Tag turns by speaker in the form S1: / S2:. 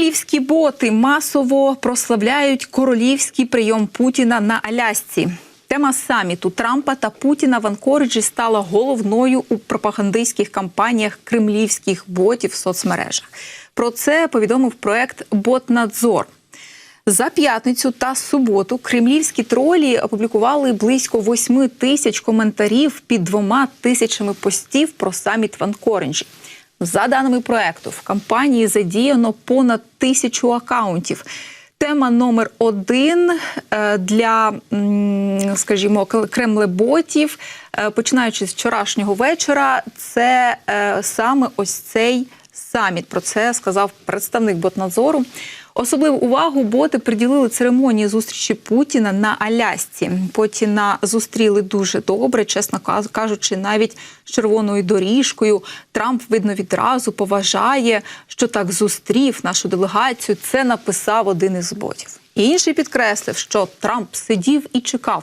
S1: Кремлівські боти масово прославляють королівський прийом Путіна на Алясці. Тема саміту Трампа та Путіна в Анкориджі стала головною у пропагандистських кампаніях кремлівських ботів в соцмережах. Про це повідомив проект Ботнадзор. За п'ятницю та суботу кремлівські тролі опублікували близько 8 тисяч коментарів під двома тисячами постів про саміт в Анкоренджі. За даними проекту, в кампанії задіяно понад тисячу акаунтів. Тема номер один е, для, скажімо, кремлеботів, е, починаючи з вчорашнього вечора, це е, саме ось цей саміт. Про це сказав представник Ботнадзору. Особливу увагу боти приділили церемонії зустрічі Путіна на Алясці. Путіна зустріли дуже добре, чесно кажучи, навіть з червоною доріжкою. Трамп, видно, відразу поважає, що так зустрів нашу делегацію. Це написав один із ботів. Інший підкреслив, що Трамп сидів і чекав,